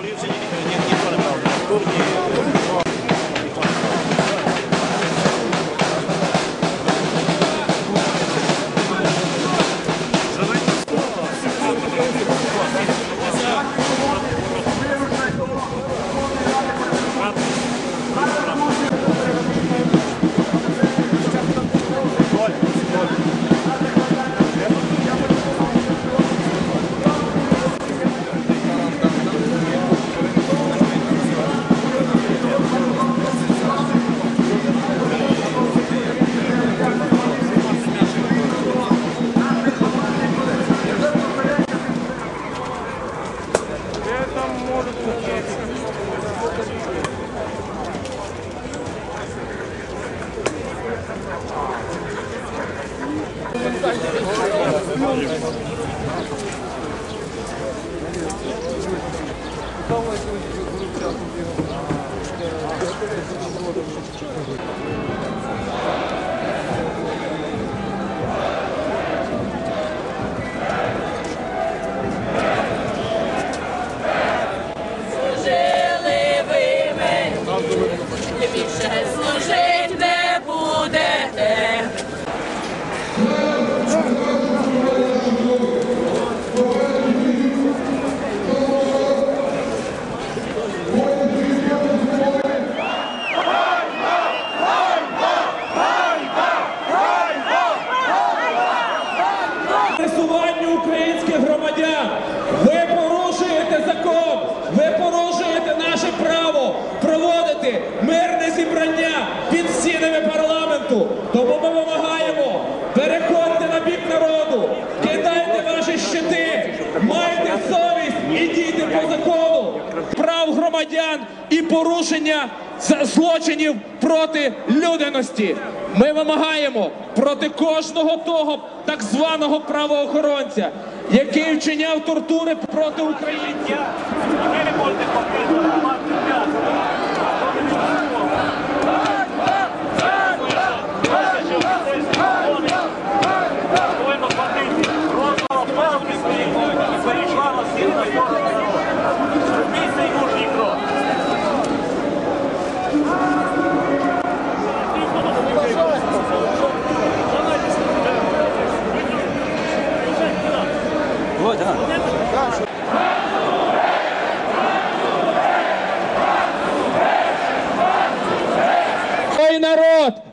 kolejce nie, nie, nie polegał. Turniej Thank. громадян і порушення злочинів проти людяності. Ми вимагаємо проти кожного того так званого правоохоронця, який вчиняв тортури проти українців.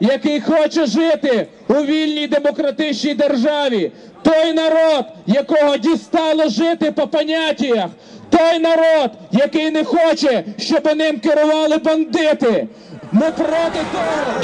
який хоче жити у вільній демократичній державі, той народ, якого дістало жити по поняттях, той народ, який не хоче, щоб ним керували бандити. Ми проти того.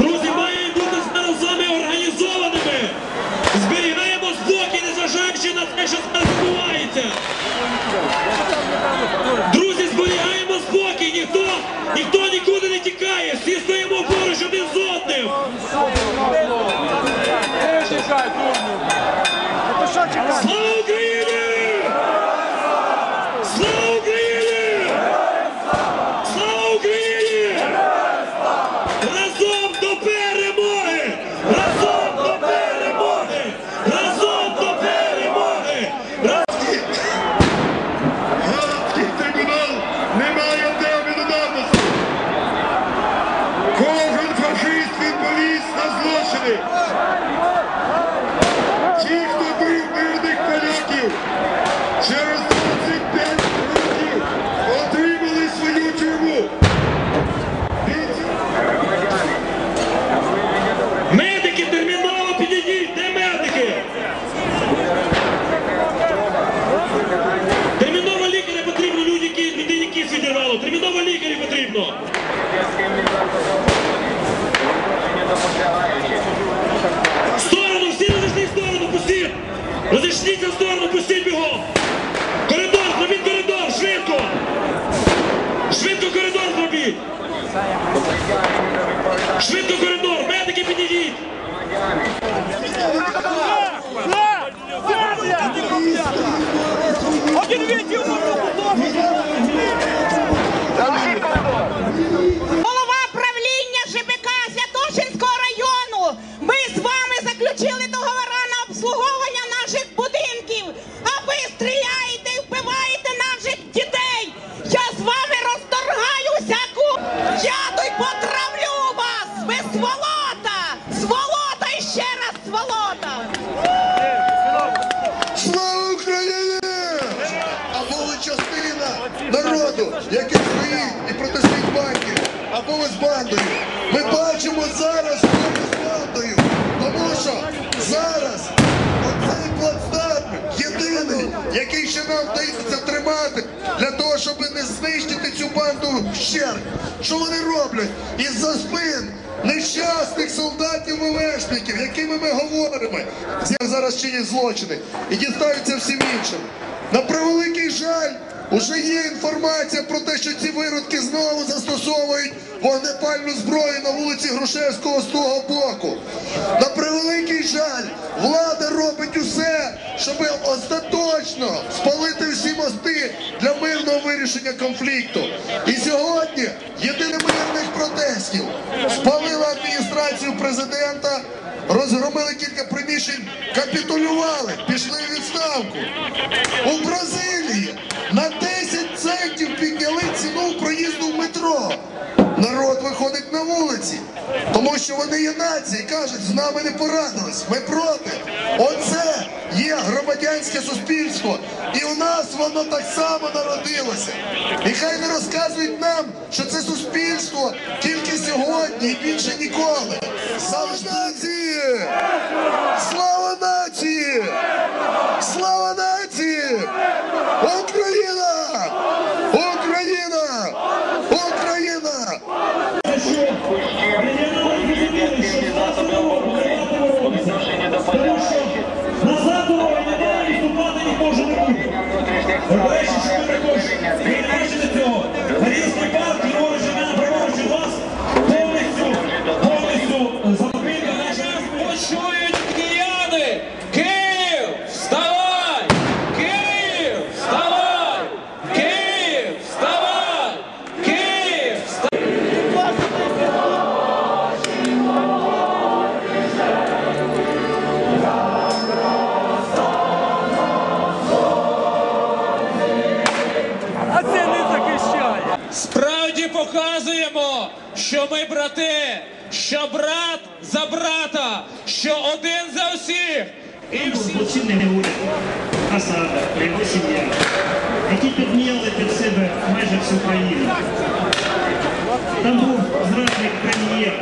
Швидко коридор, медики підійдіть! Один віть! сволота! Слава Україні! Або ви частина народу, який стоїть і протестить банків, або ви з бандою. Ми бачимо зараз, що ви з бандою, тому що зараз оцей плацдарм єдиний, який ще нам вдається тримати для того, щоб не знищити банду вщерть. Що вони роблять? Із-за спин нещасних солдатів ВВшників, якими ми говоримо, зараз чинять злочини і дістаються всім іншим. На превеликий жаль, уже є інформація про те, що ці виродки знову застосовують вогнепальну зброю на вулиці Грушевського з того боку. На превеликий жаль, влада робить усе, щоб остаточно спалити всі мости для мирного вирішення конфлікту. І сьогодні єдине мирних протестів спалила адміністрацію президента. Розгромили кілька приміщень, капітулювали, пішли в відставку. У Бразилії на 10 центів підняли ціну проїзду в метро. Народ виходить на вулиці, тому що вони є нації, кажуть, з нами не порадились, ми проти. Оце є громадянське суспільство, і у нас воно так само народилося. І хай не розказують нам, що це суспільство тільки сьогодні і більше ніколи. Слава нації! Слава нації! Слава нації! Ви показуємо, що ми брати, що брат за брата, що один за всіх. І всі злочинний уряд Асада його сім'я, які підміняли під себе майже всю країну. Там був зрадник прем'єр,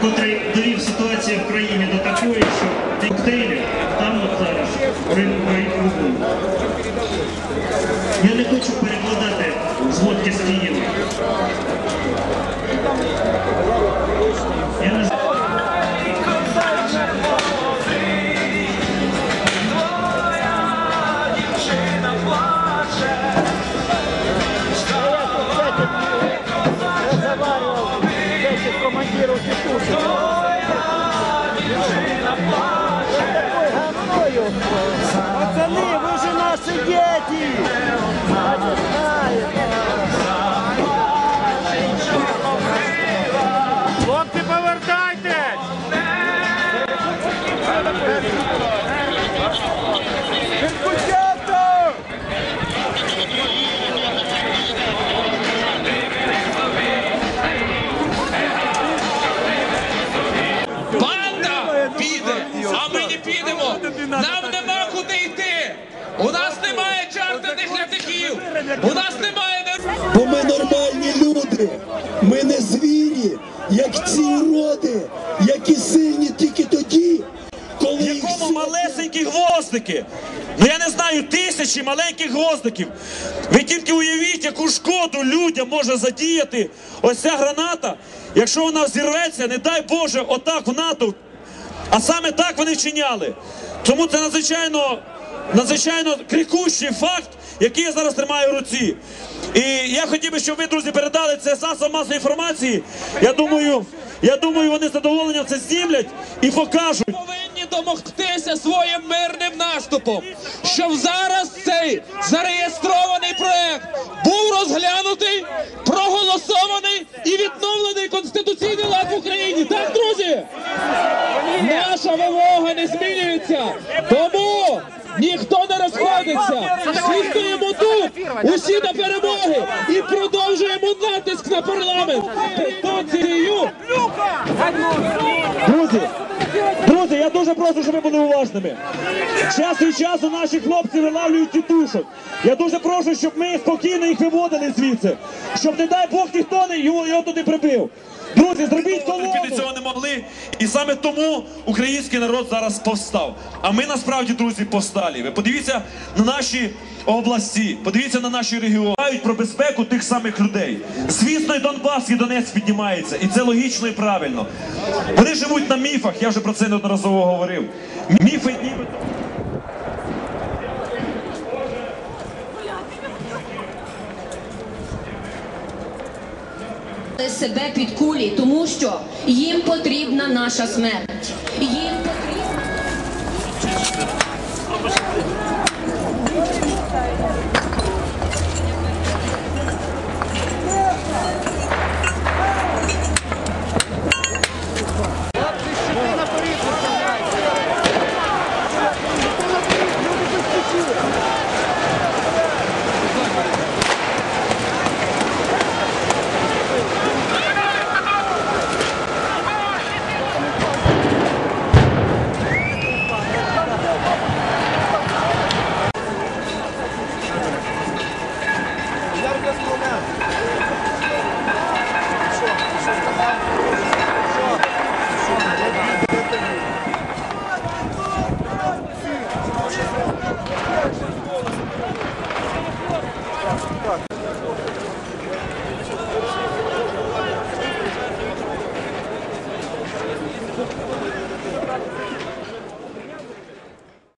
котрий довів ситуацію в країні до такої, що коктейлі там от зараз кругу. Я не хочу Пацани, ви ж наші діти! Тільки тоді, коли В якому сила- малесенькі гвоздики. Ну я не знаю, тисячі маленьких гвоздиків. Ви тільки уявіть, яку шкоду людям може задіяти ось ця граната, якщо вона взірветься, не дай Боже, отак в натовп. А саме так вони вчиняли. Тому це надзвичайно, надзвичайно крикущий факт, який я зараз тримаю в руці. І я хотів би, щоб ви, друзі, передали це засоб масової інформації. Я думаю, я думаю, вони з задоволенням це знімлять і покажуть. повинні домогтися своїм мирним наступом, щоб зараз цей зареєстрований проект був розглянутий, проголосований і відновлений конституційний лад в Україні. Так, друзі? Наша вимога не змінюється. Тому ніхто не розходиться. Всі стоїмо тут, усі до перемоги і продовжуємо натиск на парламент. Друзі, друзі, я дуже прошу, щоб ви були уважними. Час від часу наші хлопці вилавлюють тітушок. Я дуже прошу, щоб ми спокійно їх виводили звідси. Щоб, не дай Бог, ніхто не його, його туди прибив. Друзі, зробіть колону. терпіти цього не могли. І саме тому український народ зараз повстав. А ми насправді, друзі, повсталі. Ви подивіться на наші області, подивіться на наші регіони. Мають про безпеку тих самих людей. Звісно, і Донбас, і Донець піднімається. І це логічно і правильно. Вони живуть на міфах, я вже про це неодноразово говорив. Міфи нібито. Себе під кулі, тому що їм потрібна наша смерть. Їм потрібна.